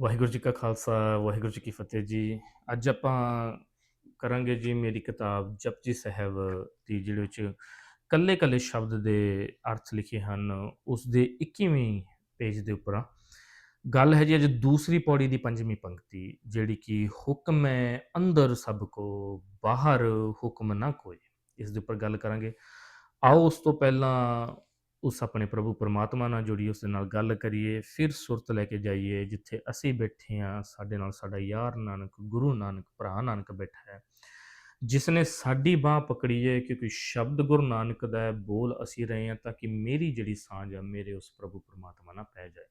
ਵਾਹਿਗੁਰੂ ਜੀ ਕਾ ਖਾਲਸਾ, ਵਾਹਿਗੁਰੂ ਜੀ ਕੀ ਫਤਿਹ ਜੀ। ਅੱਜ ਆਪਾਂ ਕਰਾਂਗੇ ਜੀ ਮੇਰੀ ਕਿਤਾਬ ਜਪਜੀ ਸਾਹਿਬ ਦੀ ਜਿਹੜੇ ਵਿੱਚ ਕੱਲੇ ਕੱਲੇ ਸ਼ਬਦ ਦੇ ਅਰਥ ਲਿਖੇ ਹਨ। ਉਸ ਦੇ 21ਵੀਂ ਪੇਜ ਦੇ ਉੱਪਰ ਗੱਲ ਹੈ ਜੀ ਅੱਜ ਦੂਸਰੀ ਪੌੜੀ ਦੀ ਪੰਜਵੀਂ ਪੰਕਤੀ, ਜਿਹੜੀ ਕਿ ਹੁਕਮ ਹੈ ਅੰਦਰ ਸਭ ਕੋ, ਬਾਹਰ ਹੁਕਮ ਨਾ ਕੋਈ। ਇਸ ਦੇ ਉੱਪਰ ਗੱਲ ਕਰਾਂਗੇ। ਆਓ ਉਸ ਤੋਂ ਪਹਿਲਾਂ ਉਸ ਆਪਣੇ ਪ੍ਰਭੂ ਪਰਮਾਤਮਾ ਨਾਲ ਜੁੜੀਏ ਉਸ ਦੇ ਨਾਲ ਗੱਲ ਕਰੀਏ, ਫਿਰ ਸੁਰਤ ਲੈ ਕੇ ਜਾਈਏ, ਜਿੱਥੇ ਅਸੀਂ ਬੈਠੇ ਹਾਂ, ਸਾਡੇ ਨਾਲ ਸਾਡਾ ਯਾਰ ਨਾਨਕ, ਗੁਰੂ ਨਾਨਕ, ਭਰਾ ਨਾਨਕ ਬੈਠਾ ਹੈ। ਜਿਸ ਨੇ ਸਾਡੀ ਬਾਹ ਪਕੜੀ ਹੈ, ਕਿਉਂਕਿ ਸ਼ਬਦ ਗੁਰੂ ਨਾਨਕ ਦਾ ਹੈ, ਬੋਲ ਅਸੀਂ ਰਹੇ ਹਾਂ, ਤਾਂ ਕਿ ਮੇਰੀ ਜਿਹੜੀ ਸਾਂਝ ਆ, ਮੇਰੇ ਉਸ ਪ੍ਰਭੂ ਪਰਮਾਤਮਾ ਨਾਲ ਪੈ ਜਾਏ।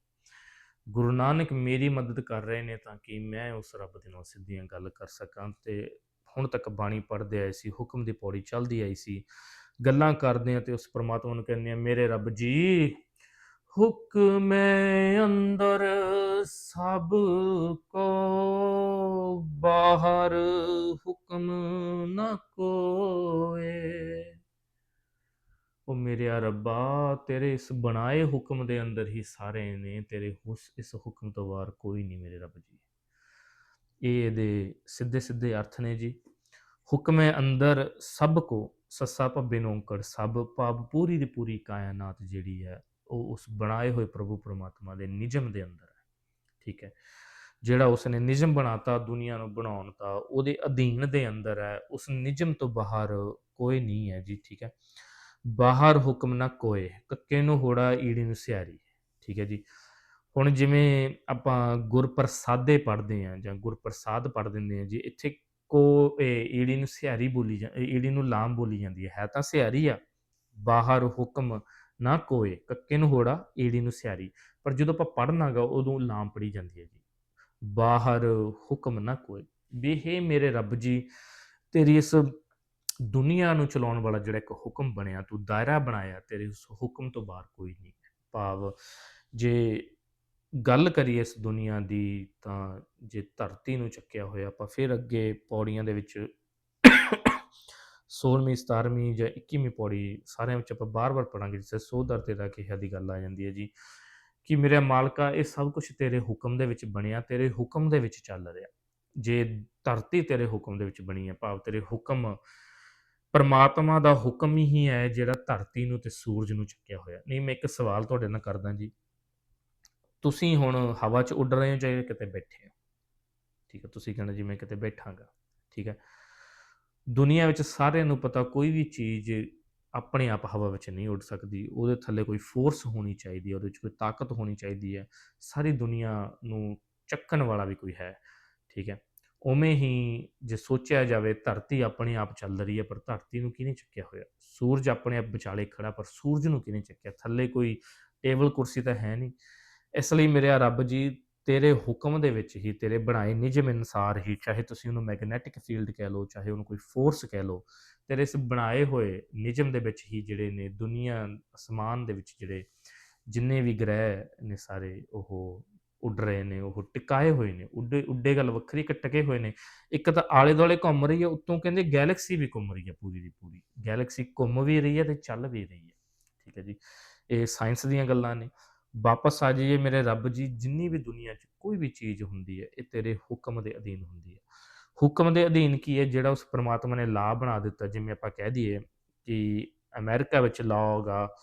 ਗੁਰੂ ਨਾਨਕ ਮੇਰੀ ਮਦਦ ਕਰ ਰਹੇ ਨੇ, ਤਾਂ ਕਿ ਮੈਂ ਉਸ ਰੱਬ ਦੇ ਨਾਲ ਸਿੱਧੀਆਂ ਗੱਲ ਕਰ ਸਕਾਂ ਤੇ ਹੁਣ ਤੱਕ ਬਾਣੀ ਪੜ੍ਹਦੇ ਆਏ ਸੀ, ਹੁਕਮ ਦੀ ਪੌੜੀ ਚੱਲਦੀ ਆਈ ਸੀ। ਗੱਲਾਂ ਕਰਦੇ ਆ ਤੇ ਉਸ ਪ੍ਰਮਾਤਮਾ ਨੂੰ ਕਹਿੰਦੇ ਆ ਮੇਰੇ ਰੱਬ ਜੀ, ਹੁਕਮੇ ਅੰਦਰ ਸਭ ਕੋ, ਬਾਹਰ ਹੁਕਮ ਨਾ ਕੋਏ। ਉਹ ਮੇਰੇ ਰੱਬਾ, ਤੇਰੇ ਇਸ ਬਣਾਏ ਹੁਕਮ ਦੇ ਅੰਦਰ ਹੀ ਸਾਰੇ ਨੇ, ਤੇਰੇ ਉਸ, ਇਸ ਹੁਕਮ ਤੋਂ ਵਾਰ ਕੋਈ ਨਹੀਂ ਮੇਰੇ ਰੱਬ ਜੀ। ਇਹ ਇਹਦੇ ਸਿੱਧੇ ਸਿੱਧੇ ਅਰਥ ਨੇ ਜੀ। ਹੁਕਮੇ ਅੰਦਰ ਸਭ ਕੋ, ਸੱਸਾ ਭੱਬੇ ਨੂੰ ਸਭ ਭਾਵ ਪੂਰੀ ਦੀ ਪੂਰੀ ਕਾਇਨਾਤ ਜਿਹੜੀ ਹੈ, ਉਹ ਉਸ ਬਣਾਏ ਹੋਏ ਪ੍ਰਭੂ ਪਰਮਾਤਮਾ ਦੇ ਨਿਜਮ ਦੇ ਅੰਦਰ ਹੈ। ਠੀਕ ਹੈ। ਜਿਹੜਾ ਉਸ ਨੇ ਨਿਜਮ ਬਣਾਤਾ, ਦੁਨੀਆ ਨੂੰ ਬਣਾਉਣ ਦਾ, ਉਹਦੇ ਅਧੀਨ ਦੇ ਅੰਦਰ ਹੈ, ਉਸ ਨਿਯਮ ਤੋਂ ਬਾਹਰ ਕੋਈ ਨਹੀਂ ਹੈ ਜੀ, ਠੀਕ ਹੈ। ਬਾਹਰ ਹੁਕਮ ਨਾ ਕੋਏ, ਕੱਕੇ ਨੂੰ ਹੋੜਾ, ਈੜੀ ਨੂੰ ਸਿਆਰੀ, ਠੀਕ ਹੈ ਜੀ। ਹੁਣ ਜਿਵੇਂ ਆਪਾਂ ਗੁਰਪ੍ਰਸਾਦੇ ਪੜ੍ਹਦੇ ਆ ਜਾਂ ਗੁਰਪ੍ਰਸਾਦ ਪੜ੍ਹ ਦਿੰਦੇ ਆ ਜੀ, ਇੱਥੇ ਕੋ ਈੜੀ ਨੂੰ ਸਿਆਰੀ ਬੋਲੀ ਜਾਂ ਈੜੀ ਨੂੰ ਲਾਮ ਬੋਲੀ ਜਾਂਦੀ ਹੈ। ਹੈ ਤਾਂ ਸਿਆਰੀ ਆ, ਬਾਹਰ ਹੁਕਮ ਨਾ ਕੋਏ, ਕੱਕੇ ਨੂੰ ਹੋੜਾ, ਈੜੀ ਨੂੰ ਸਿਆਰੀ ਪਰ ਜਦੋਂ ਆਪਾਂ ਪੜ੍ਹਨਾਗਾ ਉਦੋਂ ਲਾਮ ਪੜੀ ਜਾਂਦੀ ਹੈ ਜੀ। ਬਾਹਰ ਹੁਕਮ ਨਾ ਕੋਏ। ਵੀ ਹੇ ਮੇਰੇ ਰੱਬ ਜੀ, ਤੇਰੀ ਇਸ ਦੁਨੀਆ ਨੂੰ ਚਲਾਉਣ ਵਾਲਾ ਜਿਹੜਾ ਇੱਕ ਹੁਕਮ ਬਣਿਆ, ਤੂੰ ਦਾਇਰਾ ਬਣਾਇਆ, ਤੇਰੇ ਉਸ ਹੁਕਮ ਤੋਂ ਬਾਹਰ ਕੋਈ ਨਹੀਂ। ਭਾਵ ਜੇ ਗੱਲ ਕਰੀਏ ਇਸ ਦੁਨੀਆ ਦੀ, ਤਾਂ ਜੇ ਧਰਤੀ ਨੂੰ ਚੱਕਿਆ ਹੋਇਆ ਆਪਾਂ ਫਿਰ ਅੱਗੇ ਪੌੜੀਆਂ ਦੇ ਵਿੱਚ 16ਵੀਂ 17ਵੀਂ ਜਾਂ 21ਵੀਂ ਪੌੜੀ ਸਾਰਿਆਂ ਵਿੱਚ ਆਪਾਂ ਬਾਰ-ਬਾਰ ਪੜਾਂਗੇ ਜਿਵੇਂ ਸੋ ਦਰ ਤੇਰਾ ਕਿਹਾ ਦੀ ਗੱਲ ਆ ਜਾਂਦੀ ਹੈ ਜੀ, ਕਿ ਮੇਰੇ ਮਾਲਕਾ ਇਹ ਸਭ ਕੁਝ ਤੇਰੇ ਹੁਕਮ ਦੇ ਵਿੱਚ ਬਣਿਆ, ਤੇਰੇ ਹੁਕਮ ਦੇ ਵਿੱਚ ਚੱਲ ਰਿਹਾ। ਜੇ ਧਰਤੀ ਤੇਰੇ ਹੁਕਮ ਦੇ ਵਿੱਚ ਬਣੀ ਹੈ, ਭਾਵ ਤੇਰੇ ਹੁਕਮ ਪਰਮਾਤਮਾ ਦਾ ਹੁਕਮ ਹੀ ਹੈ, ਜਿਹੜਾ ਧਰਤੀ ਨੂੰ ਤੇ ਸੂਰਜ ਨੂੰ ਚੱਕਿਆ ਹੋਇਆ। ਨਹੀਂ, ਮੈਂ ਇੱਕ ਸਵਾਲ ਤੁਹਾਡੇ ਨਾਲ ਕਰਦਾ ਜੀ ਤੁਸੀਂ ਹੁਣ ਹਵਾ 'ਚ ਉੱਡ ਰਹੇ ਹੋ ਚਾਹੇ ਕਿਤੇ ਬੈਠੇ ਹੋ? ਠੀਕ ਹੈ, ਤੁਸੀਂ ਕਹਿੰਦੇ ਜੀ ਮੈਂ ਕਿਤੇ ਬੈਠਾਂਗਾ, ਠੀਕ ਹੈ। ਦੁਨੀਆ ਵਿੱਚ ਸਾਰਿਆਂ ਨੂੰ ਪਤਾ ਕੋਈ ਵੀ ਚੀਜ਼ ਆਪਣੇ ਆਪ ਹਵਾ ਵਿੱਚ ਨਹੀਂ ਉੱਡ ਸਕਦੀ, ਉਹਦੇ ਥੱਲੇ ਕੋਈ ਫੋਰਸ ਹੋਣੀ ਚਾਹੀਦੀ ਹੈ, ਉਹਦੇ ਵਿੱਚ ਕੋਈ ਤਾਕਤ ਹੋਣੀ ਚਾਹੀਦੀ ਹੈ, ਸਾਰੀ ਦੁਨੀਆ ਨੂੰ ਚੱਕਣ ਵਾਲਾ ਵੀ ਕੋਈ ਹੈ, ਠੀਕ ਹੈ। ਉਵੇਂ ਹੀ ਜੇ ਸੋਚਿਆ ਜਾਵੇ ਧਰਤੀ ਆਪਣੇ ਆਪ ਚੱਲ ਰਹੀ ਹੈ, ਪਰ ਧਰਤੀ ਨੂੰ ਕਿਹਨੇ ਚੱਕਿਆ ਹੋਇਆ? ਸੂਰਜ ਆਪਣੇ ਆਪ ਵਿਚਾਲੇ ਖੜਾ ਪਰ ਸੂਰਜ ਨੂੰ ਕਿਹਨੇ ਚੱਕਿਆ? ਥੱਲੇ ਕੋਈ ਟੇਬਲ ਕੁਰਸੀ ਤਾਂ ਹੈ ਨਹੀਂ। ਇਸ ਲਈ ਮੇਰੇ ਰੱਬ ਜੀ, ਤੇਰੇ ਹੁਕਮ ਦੇ ਵਿੱਚ ਹੀ ਤੇਰੇ ਬਣਾਏ ਨਿਯਮ ਅਨਸਾਰ ਹੀ, ਚਾਹੇ ਤੁਸੀਂ ਉਹਨੂੰ ਮੈਗਨੈਟਿਕ ਫੀਲਡ ਕਹਿ ਲਓ, ਚਾਹੇ ਉਹਨੂੰ ਕੋਈ ਫੋਰਸ ਕਹਿ ਲਓ, ਤੇਰੇ ਇਸ ਬਣਾਏ ਹੋਏ ਨਿਯਮ ਦੇ ਵਿੱਚ ਹੀ ਜਿਹੜੇ ਨੇ ਦੁਨੀਆ, ਅਸਮਾਨ ਦੇ ਵਿੱਚ ਜਿਹੜੇ ਜਿੰਨੇ ਵੀ ਗ੍ਰਹਿ ਨੇ ਸਾਰੇ, ਉਹ ਉੱਡ ਰਹੇ ਨੇ, ਉਹ ਟਿਕਾਏ ਹੋਏ ਨੇ, ਉੱਡੇ ਉੱਡੇ ਗੱਲ ਵੱਖਰੀ ਇੱਕ ਟਕੇ ਹੋਏ ਨੇ। ਇੱਕ ਤਾਂ ਆਲੇ ਦੁਆਲੇ ਘੁੰਮ ਰਹੀ ਹੈ, ਉੱਤੋਂ ਕਹਿੰਦੇ ਗੈਲੈਕਸੀ ਵੀ ਘੁੰਮ ਰਹੀ ਹੈ ਪੂਰੀ ਦੀ ਪੂਰੀ। ਗੈਲੈਕਸੀ ਘੁੰਮ ਵੀ ਰਹੀ ਹੈ ਤੇ ਚੱਲ ਵੀ ਰਹੀ ਹੈ। ਠੀਕ ਹੈ ਜੀ, ਇਹ ਸਾਇੰਸ ਦੀਆਂ ਗੱਲਾਂ ਨੇ। ਵਾਪਸ ਆ ਜਾਈਏ ਮੇਰੇ ਰੱਬ ਜੀ, ਜਿੰਨੀ ਵੀ ਦੁਨੀਆ 'ਚ ਕੋਈ ਵੀ ਚੀਜ਼ ਹੁੰਦੀ ਹੈ, ਇਹ ਤੇਰੇ ਹੁਕਮ ਦੇ ਅਧੀਨ ਹੁੰਦੀ ਹੈ। ਹੁਕਮ ਦੇ ਅਧੀਨ ਕੀ ਹੈ? ਜਿਹੜਾ ਉਸ ਪ੍ਰਮਾਤਮਾ ਨੇ ਲਾ ਬਣਾ ਦਿੱਤਾ, ਜਿਵੇਂ ਆਪਾਂ ਕਹਿ ਦਈਏ ਕਿ ਅਮਰੀਕਾ ਵਿੱਚ ਲਾ ਹੈਗਾ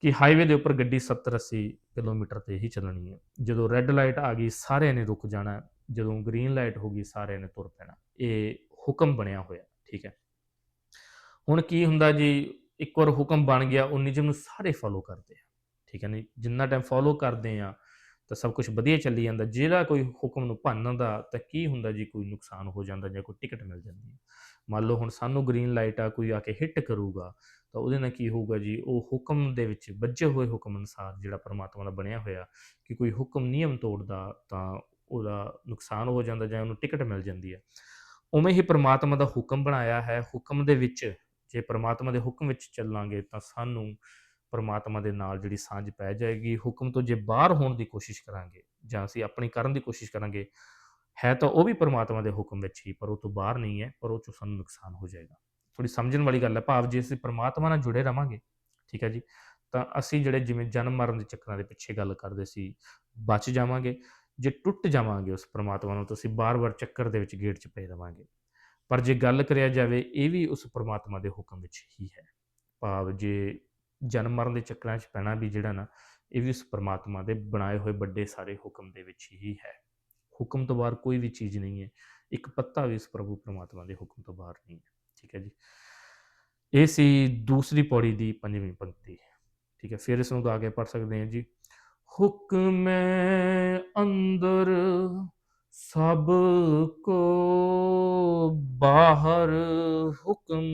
ਕਿ ਹਾਈਵੇ ਦੇ ਉੱਪਰ ਗੱਡੀ 70 80 ਕਿਲੋਮੀਟਰ ਤੇ ਹੀ ਚੱਲਣੀ ਹੈ। ਜਦੋਂ ਰੈੱਡ ਲਾਈਟ ਆ ਗਈ, ਸਾਰਿਆਂ ਨੇ ਰੁਕ ਜਾਣਾ, ਜਦੋਂ ਗ੍ਰੀਨ ਲਾਈਟ ਹੋ ਗਈ, ਸਾਰਿਆਂ ਨੇ ਤੁਰ ਪੈਣਾ। ਇਹ ਹੁਕਮ ਬਣਿਆ ਹੋਇਆ, ਠੀਕ ਹੈ? ਹੁਣ ਕੀ ਹੁੰਦਾ ਜੀ? ਇੱਕ ਵਾਰ ਹੁਕਮ ਬਣ ਗਿਆ, ਉਹ ਨਿਯਮ ਨੂੰ ਸਾਰੇ ਫੋਲੋ ਕਰਦੇ ਆ। ਠੀਕ ਹੈ ਨਹੀਂ ਜਿੰਨਾ ਟਾਈਮ ਫੋਲੋ ਕਰਦੇ ਆ ਤਾਂ ਸਭ ਕੁਝ ਵਧੀਆ ਚੱਲੀ ਜਾਂਦਾ। ਜਿਹੜਾ ਕੋਈ ਹੁਕਮ ਨੂੰ ਭੰਨਦਾ, ਤਾਂ ਕੀ ਹੁੰਦਾ ਜੀ? ਕੋਈ ਨੁਕਸਾਨ ਹੋ ਜਾਂਦਾ ਜਾਂ ਕੋਈ ਟਿਕਟ ਮਿਲ ਜਾਂਦੀ ਹੈ। ਮੰਨ ਲਓ ਹੁਣ ਸਾਨੂੰ ਗ੍ਰੀਨ ਲਾਈਟ ਆ, ਕੋਈ ਆ ਕੇ ਹਿੱਟ ਕਰੂਗਾ, ਤਾਂ ਉਹਦੇ ਨਾਲ ਕੀ ਹੋਊਗਾ ਜੀ? ਉਹ ਹੁਕਮ ਦੇ ਵਿੱਚ ਵੱਜੇ ਹੋਏ ਹੁਕਮ ਅਨੁਸਾਰ ਜਿਹੜਾ ਪਰਮਾਤਮਾ ਦਾ ਬਣਿਆ ਹੋਇਆ, ਕਿ ਕੋਈ ਹੁਕਮ ਨਿਯਮ ਤੋੜਦਾ, ਤਾਂ ਉਹਦਾ ਨੁਕਸਾਨ ਹੋ ਜਾਂਦਾ ਜਾਂ ਉਹਨੂੰ ਟਿਕਟ ਮਿਲ ਜਾਂਦੀ ਹੈ। ਉਵੇਂ ਹੀ ਪਰਮਾਤਮਾ ਦਾ ਹੁਕਮ ਬਣਾਇਆ ਹੈ। ਹੁਕਮ ਦੇ ਵਿੱਚ, ਜੇ ਪਰਮਾਤਮਾ ਦੇ ਹੁਕਮ ਵਿੱਚ ਚੱਲਾਂਗੇ, ਤਾਂ ਸਾਨੂੰ ਪਰਮਾਤਮਾ ਦੇ ਨਾਲ ਜਿਹੜੀ ਸਾਂਝ ਪੈ ਜਾਏਗੀ, ਹੁਕਮ ਤੋਂ ਜੇ ਬਾਹਰ ਹੋਣ ਦੀ ਕੋਸ਼ਿਸ਼ ਕਰਾਂਗੇ ਜਾਂ ਅਸੀਂ ਆਪਣੀ ਕਰਨ ਦੀ ਕੋਸ਼ਿਸ਼ ਕਰਾਂਗੇ, ਹੈ ਤਾਂ ਉਹ ਵੀ ਪਰਮਾਤਮਾ ਦੇ ਹੁਕਮ ਵਿੱਚ ਹੀ, ਪਰ ਉਹ ਤੋਂ ਬਾਹਰ ਨਹੀਂ ਹੈ, ਪਰ ਉਹ ਚੋਂ ਸਾਨੂੰ ਨੁਕਸਾਨ ਹੋ ਜਾਏਗਾ। ਥੋੜੀ ਸਮਝਣ ਵਾਲੀ ਗੱਲ ਹੈ, ਭਾਵ ਜੇ ਅਸੀਂ ਪਰਮਾਤਮਾ ਨਾਲ ਜੁੜੇ ਰਵਾਂਗੇ, ਠੀਕ ਹੈ ਜੀ, ਤਾਂ ਅਸੀਂ ਜਿਹੜੇ ਜਿਵੇਂ ਜਨਮ ਮਰਨ ਦੇ ਚੱਕਰਾਂ ਦੇ ਪਿੱਛੇ ਗੱਲ ਕਰਦੇ ਸੀ, ਬਚ ਜਾਵਾਂਗੇ, ਜੇ ਟੁੱਟ ਜਾਵਾਂਗੇ ਉਸ ਪਰਮਾਤਮਾ ਨੂੰ ਤਾਂ ਅਸੀਂ ਬਾਰ-ਬਾਰ ਚੱਕਰ ਦੇ ਵਿੱਚ ਗੇਟ 'ਚ ਪਏ ਰਵਾਂਗੇ। ਪਰ ਜੇ ਗੱਲ ਕਰਿਆ ਜਾਵੇ, ਇਹ ਵੀ ਉਸ ਪਰਮਾਤਮਾ ਦੇ ਹੁਕਮ ਵਿੱਚ ਹੀ ਹੈ। ਭਾਵ ਜੇ ਜਨਮ ਮਰਨ ਦੇ ਚੱਕਰਾਂ 'ਚ ਪੈਣਾ ਵੀ ਜਿਹੜਾ ਨਾ, ਇਹ ਵੀ ਉਸ ਪ੍ਰਮਾਤਮਾ ਦੇ ਬਣਾਏ ਹੋਏ ਵੱਡੇ ਸਾਰੇ ਹੁਕਮ ਦੇ ਵਿੱਚ ਹੀ ਹੈ। ਹੁਕਮ ਤੋਂ ਬਾਹਰ ਕੋਈ ਵੀ ਚੀਜ਼ ਨਹੀਂ ਹੈ। ਇੱਕ ਪੱਤਾ ਵੀ ਉਸ ਪ੍ਰਭੂ ਪ੍ਰਮਾਤਮਾ ਦੇ ਹੁਕਮ ਤੋਂ ਬਾਹਰ ਨਹੀਂ ਹੈ। ਠੀਕ ਹੈ ਜੀ। ਇਹ ਸੀ ਦੂਸਰੀ ਪੌੜੀ ਦੀ ਪੰਜਵੀਂ ਪੰਕਤੀ। ਠੀਕ ਹੈ, ਫਿਰ ਇਸ ਨੂੰ ਗਾ ਕੇ ਪੜ ਸਕਦੇ ਹਾਂ ਜੀ। ਹੁਕਮ ਅੰਦਰ ਸਭ ਕੋ ਬਾਹਰ ਹੁਕਮ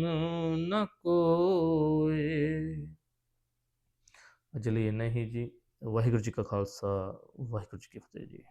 ਨ ਕੋਏ ਅਜਿਹੇ ਇੰਨਾ ਹੀ ਜੀ। ਵਾਹਿਗੁਰੂ ਜੀ ਕਾ ਖਾਲਸਾ ਵਾਹਿਗੁਰੂ ਜੀ ਕੀ ਫਤਿਹ ਜੀ।